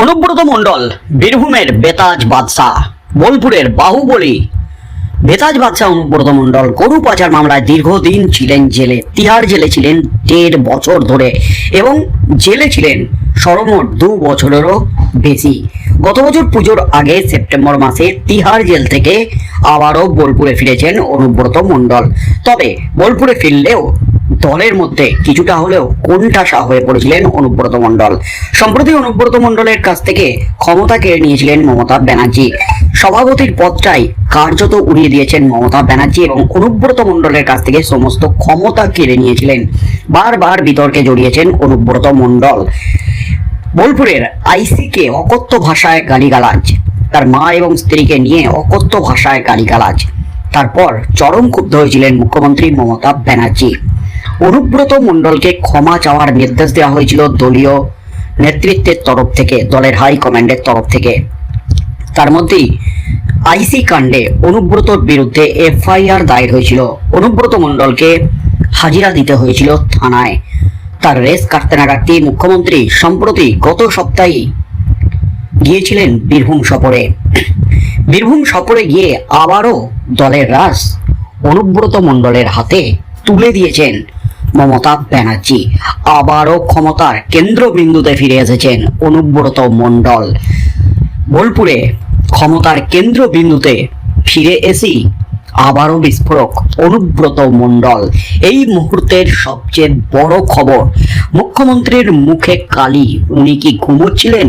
অনুব্রত মণ্ডল, বীরভূমের বেতাজ বাদশাহ, বোলপুরের বাহুবলী। বেতাজ বাদশাহ অনুব্রত মণ্ডল গরু পাচার মামলায় দীর্ঘদিন ছিলেন জেলে, তিহার জেলে ছিলেন দেড় বছর ধরে এবং জেলে ছিলেন সর্বমোট দু বছরেরও বেশি। গত বছর পুজোর আগে সেপ্টেম্বর মাসে তিহার জেল থেকে আবারও বোলপুরে ফিরেছেন অনুব্রত মণ্ডল। তবে বোলপুরে ফিরলেও দলের মধ্যে কিছুটা হলেও কোণঠাসা হয়ে পড়েছিলেন অনুব্রত মণ্ডল। সম্প্রতি অনুব্রত মণ্ডলের কাছ থেকে ক্ষমতা কেড়ে নিয়েছিলেন মমতা ব্যানার্জি। সভাপতির পদটাই কার্যত উড়িয়ে দিয়েছেন মমতা ব্যানার্জি এবং অনুব্রত মণ্ডলের কাছ থেকে সমস্ত ক্ষমতা কেড়ে নিয়েছিলেন। বারবার বিতর্কে জড়িয়েছেন অনুব্রত মণ্ডল। বোলপুরের আইসিকে অকথ্য ভাষায় গালিগালাজ, তার মা এবং স্ত্রীকে নিয়ে অকথ্য ভাষায় গালিগালাজ। তারপর চরম ক্ষুব্ধ হয়েছিলেন মুখ্যমন্ত্রী মমতা ব্যানার্জি। অনুব্রত মণ্ডলকে ক্ষমা চাওয়ার নির্দেশ দেওয়া হয়েছিল দলীয় নেতৃত্বের তরফ থেকে, দলের হাই কমান্ডের তরফ থেকে। তার মধ্যেই আইসি কাণ্ডে অনুব্রতর বিরুদ্ধে এফআইআর দায়ের হয়েছিল। অনুব্রত মণ্ডলকে হাজিরা দিতে হয়েছিল থানায়। তার রেস কাটতে না কাটতেই মুখ্যমন্ত্রী সম্প্রতি গত সপ্তাহে গিয়েছিলেন বীরভূম সফরে। বীরভূম সফরে গিয়ে আবারও দলের রাস অনুব্রত মণ্ডলের হাতে তুলে দিয়েছেন মমতা ব্যানার্জি। আবারও ক্ষমতার কেন্দ্রবিন্দুতে ফিরে এসেছেন অনুব্রত মণ্ডল। বোলপুরে ক্ষমতার কেন্দ্রবিন্দুতে ফিরে এসেই আবারও বিস্ফোরক অনুব্রত মণ্ডল। এই মুহূর্তের সবচেয়ে বড় খবর, মুখ্যমন্ত্রীর মুখে কালি। উনি কি ঘুমোচ্ছিলেন?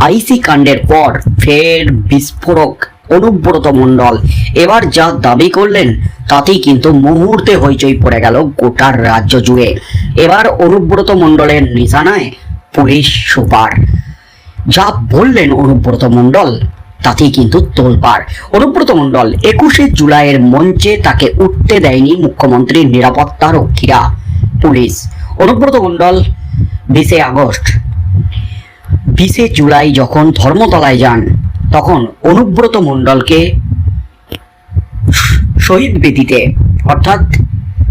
আইসি কাণ্ডের পর ফের বিস্ফোরক অনুব্রত মণ্ডল। এবার যা দাবি করলেন, তাতেই কিন্তু মুহূর্তে হইচই পড়ে গেল গোটার রাজ্য জুড়ে। এবার অনুব্রত মণ্ডলের নিশানায় পুলিশ সুপার। যা বললেন অনুব্রত মণ্ডল, তাতেই কিন্তু তোলপাড়। অনুব্রত মণ্ডল, একুশে জুলাইয়ের মঞ্চে তাকে উঠতে দেয়নি মুখ্যমন্ত্রীর নিরাপত্তা রক্ষীরা, পুলিশ। অনুব্রত মণ্ডল, বিশে আগস্ট। বিশে জুলাই যখন ধর্মতলায় যান তখন অনুব্রত মণ্ডলকে শহীদ বেদিতে অর্থাৎ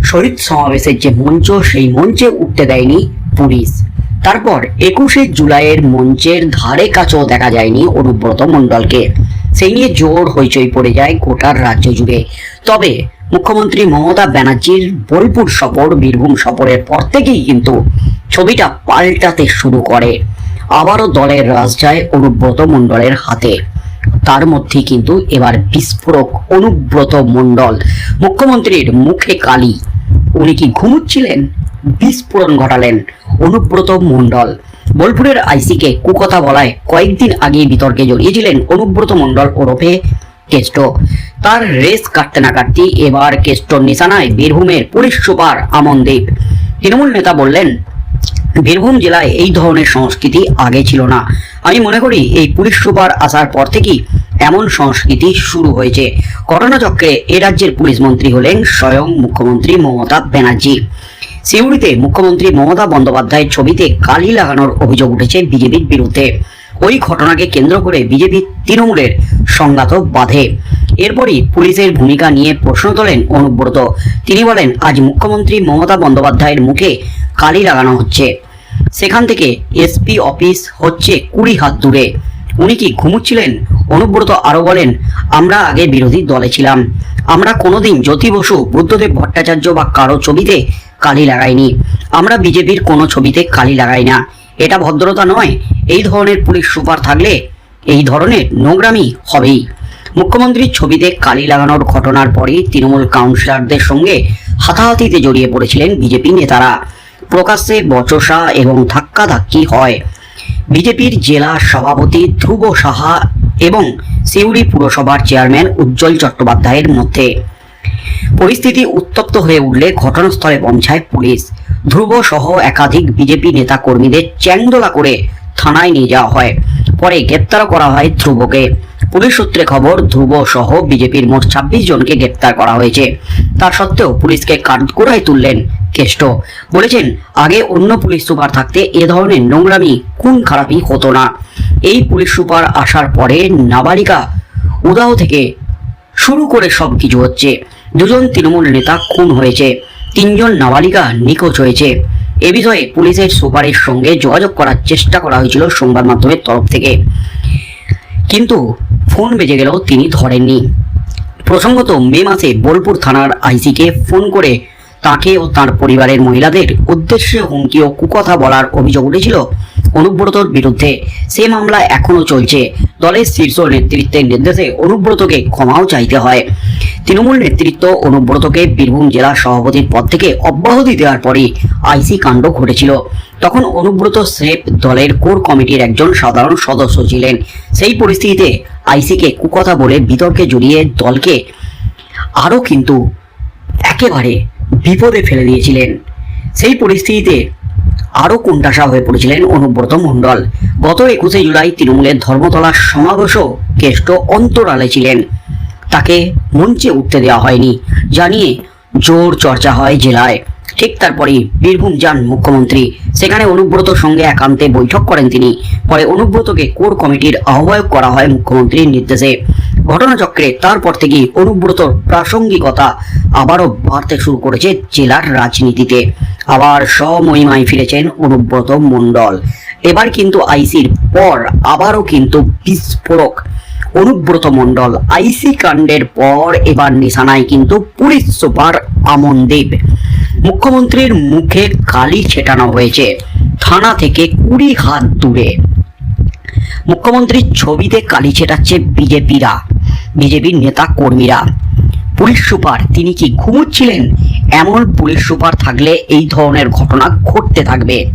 শহীদ সমাবেশের যে মঞ্চ, সেই মঞ্চে উঠতে দেয়নি পুলিশ। তারপর একুশে জুলাইয়ের মঞ্চের ধারে কাছেও দেখা যায়নি অনুব্রত মণ্ডলকে। সেই নিয়ে জোর হইচই পড়ে যায় গোটার রাজ্য জুড়ে। তবে মুখ্যমন্ত্রী মমতা ব্যানার্জির বোলপুর সফর, বীরভূম সফরের পর থেকেই কিন্তু ছবিটা পাল্টাতে শুরু করে। আবারও দলের রাজ যায় অনুব্রত মণ্ডলের হাতে। তার মধ্যে কিন্তু এবার বিস্ফোরক অনুব্রত মণ্ডল। মুখ্যমন্ত্রীর মুখে কালি। উনি কি ঘুমুচ্ছিলেন? বিস্ফোরণ ঘটালেন অনুব্রত মণ্ডল। বোলপুরের আইসিকে কুকথা বলায় কয়েকদিন আগে বিতর্কে জড়িয়েছিলেন অনুব্রত মণ্ডল ওরফে কেষ্ট। তার রেস কাটতে না কাটতে এবার কেষ্টর নিশানায় বীরভূমের পুলিশ সুপার আমনদীপ। তৃণমূল নেতা বললেন বীরভূম জেলায় এই ধরনের সংস্কৃতি আগে ছিল না। আমি মনে করি এই পুলিশ সুপার আসার পর থেকেই এমন সংস্কৃতি শুরু হয়েছে। ঘটনাচক্রে এ রাজ্যের পুলিশ মন্ত্রী হলেন স্বয়ং মুখ্যমন্ত্রী মমতা ব্যানার্জি। সিউড়িতে মুখ্যমন্ত্রী মমতা বন্দ্যোপাধ্যায়ের ছবিতে কালি লাগানোর অভিযোগ উঠেছে বিজেপির বিরুদ্ধে। ওই ঘটনাকে কেন্দ্র করে বিজেপি তৃণমূলের সংঘাত বাধে। এরপরই পুলিশের ভূমিকা নিয়ে প্রশ্ন তোলেন অনুব্রত। তিনি বলেন, আজ মুখ্যমন্ত্রী মমতা বন্দ্যোপাধ্যায়ের মুখে কালি লাগানো হচ্ছে। সেখান থেকে এসপি অফিস হচ্ছে কুড়ি হাত দূরে। উনি কি ঘুমুচ্ছিলেন? অনুব্রত আরও বলেন, আমরা আগে বিরোধী দলে ছিলাম। আমরা কোনোদিন জ্যোতি বসু, বুদ্ধদেব ভট্টাচার্য বা কারও ছবিতে কালি লাগাইনি। আমরা বিজেপির কোনো ছবিতে কালি লাগাই না। এটা ভদ্রতা নয়। এই ধরনের পুলিশ সুপার থাকলে এই ধরনের নোংরামি হবেই। মুখ্যমন্ত্রীর ছবিতে কালি লাগানোর ঘটনার পরেই তৃণমূল কাউন্সিলরদের সঙ্গে হাতাহাতিতে জড়িয়ে পড়েছিলেন বিজেপি নেতারা। প্রকাশ্যে বচসা এবং ধাক্কাধাক্কি হয়। বিজেপির জেলা সভাপতি ধ্রুব সাহা এবং সিউড়ি পুরসভার চেয়ারম্যান উজ্জ্বল চট্টোপাধ্যায়ের মধ্যে। পরিস্থিতি উত্তপ্ত হয়ে উঠলে ঘটনাস্থলে পৌঁছায় পুলিশ। ধ্রুব সহ একাধিক বিজেপি নেতা কর্মীদের চ্যাংদোলা করে থানায় নিয়ে যাওয়া হয়। পরে গ্রেপ্তার করা হয় ধ্রুবকে। পুলিশ সূত্রে খবর, ধ্রুব সহ বিজেপির মোট ছাব্বিশ জনকে গ্রেপ্তার করা হয়েছে। তার সত্ত্বেও পুলিশকে কাঠগোড়ায় তুললেন কেষ্ট। বলেছেন, আগে অন্য পুলিশ সুপার থাকতে এ ধরনের নোংরামি কোন খারাপই হতো না। এই পুলিশ সুপার আসার পরে নাবালিকা উদাও থেকে শুরু করে সব কিছু হচ্ছে। দুজন তৃণমূল নেতা খুন হয়েছে, তিনজন নাবালিকা নিখোঁজ হয়েছে। এ বিষয়ে পুলিশের সুপারের সঙ্গে যোগাযোগ করার চেষ্টা করা হয়েছিল সংবাদ মাধ্যমের তরফ থেকে। কিন্তু ফোন বেজে গেলেও তিনি ধরেননি। প্রসঙ্গত মে মাসে বোলপুর থানার আইসিকে ফোন করে তাকে ও তার পরিবারের মহিলাদের উদ্দেশ্যে হুমকি ও কুকথা বলার অভিযোগ উঠেছিল অনুব্রতর বিরুদ্ধে। সে মামলা এখনও চলছে। দলের শীর্ষ নেতৃত্বের নির্দেশে অনুব্রতকে ক্ষমাও চাইতে হয়। তৃণমূল নেতৃত্ব অনুব্রতকে বীরভূম জেলা সভাপতির পদ থেকে অব্যাহতি দেওয়ার পরই আইসি কাণ্ড ঘটেছিল। তখন অনুব্রত স্রেফ দলের কোর কমিটির একজন সাধারণ সদস্য ছিলেন। সেই পরিস্থিতিতে আইসিকে কুকথা বলে বিতর্কে জড়িয়ে দলকে আরও কিন্তু একেবারে বিপদে ফেলে দিয়েছিলেন। সেই পরিস্থিতিতে আরও কোণঠাসা হয়ে পড়েছিলেন অনুব্রত মণ্ডল। গত একুশে জুলাই তৃণমূলের ধর্মতলার সমাবেশও কেষ্ট অন্তরালে ছিলেন। তাকে মঞ্চে উঠতে দেওয়া হয়নি। জানিয়ে জোর চর্চা হয় জেলায়। ঠিক তারপরেই বীরভূম যান মুখ্যমন্ত্রী। সেখানে অনুব্রত সঙ্গে একান্তে বৈঠক করেন তিনি। পরে অনুব্রতকে কোর কমিটির আহ্বায়ক করা হয় মুখ্যমন্ত্রীর নির্দেশে। ঘটনাচক্রে তারপর থেকেই অনুব্রতর প্রাসঙ্গিকতা আবারও বাড়তে শুরু করেছে জেলার রাজনীতিতে। আবার স্বমহিমায় ফিরেছেন অনুব্রত মণ্ডল। এবার কিন্তু আইসির পর আবারও কিন্তু বিস্ফোরক অনুব্রত মণ্ডল। আইসি কাণ্ডের পর এবার নিশানায় কিন্তু পুলিশ সুপার আমন দেব মুখ্যমন্ত্রীর মুখে কালি ছেটানো হয়েছে। থানা থেকে কুড়ি হাত দূরে। মুখ্যমন্ত্রীর ছবিতে কালি ছেটাচ্ছে বিজেপিরা। বিজেপির নেতা কর্মীরা। পুলিশ সুপার, তিনি কি ঘুমোচ্ছিলেন? এমন পুলিশ সুপার থাকলে এই ধরনের ঘটনা ঘটতে থাকবে।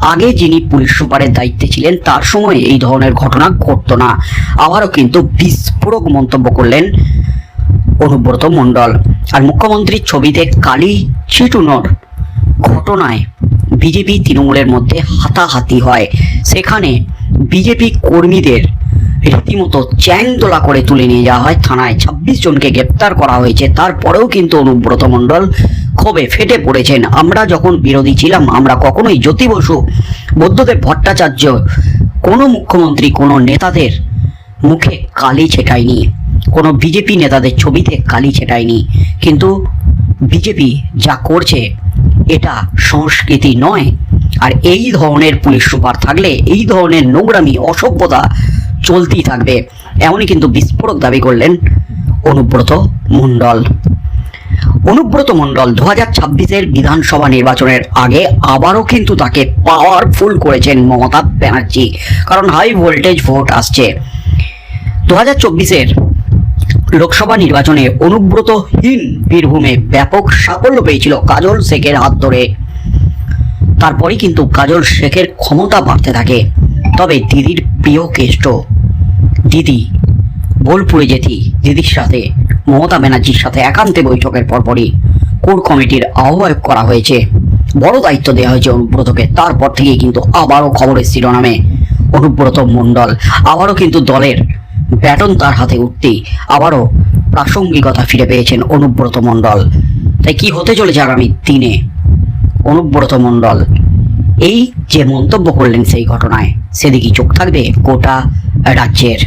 আগে যিনি পুলিশ সুপারের দায়িত্বে ছিলেন, তার সময় এই ধরনের ঘটনা ঘটতো না। আবারও কিন্তু বিস্ফোরক মন্তব্য করলেন অনুব্রত মণ্ডল। আর মুখ্যমন্ত্রীর ছবিতে কালি ছিটুনোর ঘটনায় বিজেপি তৃণমূলের মধ্যে হাতাহাতি হয়। সেখানে বিজেপি কর্মীদের রীতিমতো চ্যাং তোলা করে তুলে নিয়ে যাওয়া হয়। থানায় ছাব্বিশ জনকে গ্রেপ্তার করা হয়েছে। তারপরেও কিন্তু অনুব্রত মণ্ডল ক্ষোভে ফেটে পড়েছেন। আমরা যখন বিরোধী ছিলাম, আমরা কখনোই জ্যোতি বসু বৌদ্ধদেব ভট্টাচার্য, কোনো মুখ্যমন্ত্রী, কোনো নেতাদের মুখে কালি ছেটায়নি কোনো বিজেপি নেতাদের ছবিতে কালি ছেটায়নি কিন্তু বিজেপি যা করছে, এটা সংস্কৃতি নয়। আর এই ধরনের পুলিশ সুপার থাকলে, এই ধরনের নোংরামি, অসভ্যতা চলতেই থাকবে। এমনই কিন্তু বিস্ফোরক দাবি করলেন অনুব্রত মণ্ডল। অনুব্রত মণ্ডল দু হাজার ছাব্বিশের বিধানসভা নির্বাচনের আগে আবারও কিন্তু তাকে পাওয়ারফুল করেছেন মমতা ব্যানার্জি, কারণ হাই ভোল্টেজ ভোট আসছে। দু হাজার চব্বিশের লোকসভা নির্বাচনে অনুব্রতহীন বীরভূমে ব্যাপক সাফল্য পেয়েছিল কাজল শেখের হাত ধরে। তারপরেই কিন্তু কাজল শেখের ক্ষমতা বাড়তে থাকে। তবে দিদির প্রিয় কেষ্ট দিদি, বোলপুরে যেতি দিদির সাথে মমতা ব্যানার্জির সাথে একান্তে বৈঠকের পরপরই কোর কমিটির আহ্বায়ক করা হয়েছে। বড় দায়িত্ব দেওয়া হয়েছে অনুব্রতকে। তারপর থেকেই কিন্তু আবারও খবরের শিরোনামে অনুব্রত মণ্ডল আবারও কিন্তু দলের ব্যাটন তার হাতে উঠতেই আবারও প্রাসঙ্গিকতা ফিরে পেয়েছেন অনুব্রত মণ্ডল। তাই কি হতে চলেছে আগামী দিনে? অনুব্রত মণ্ডল, এই যে মন্তব্য করলেন সেই ঘটনায়, সেদিকে চোখ থাকবে? গোটা রাজ্যের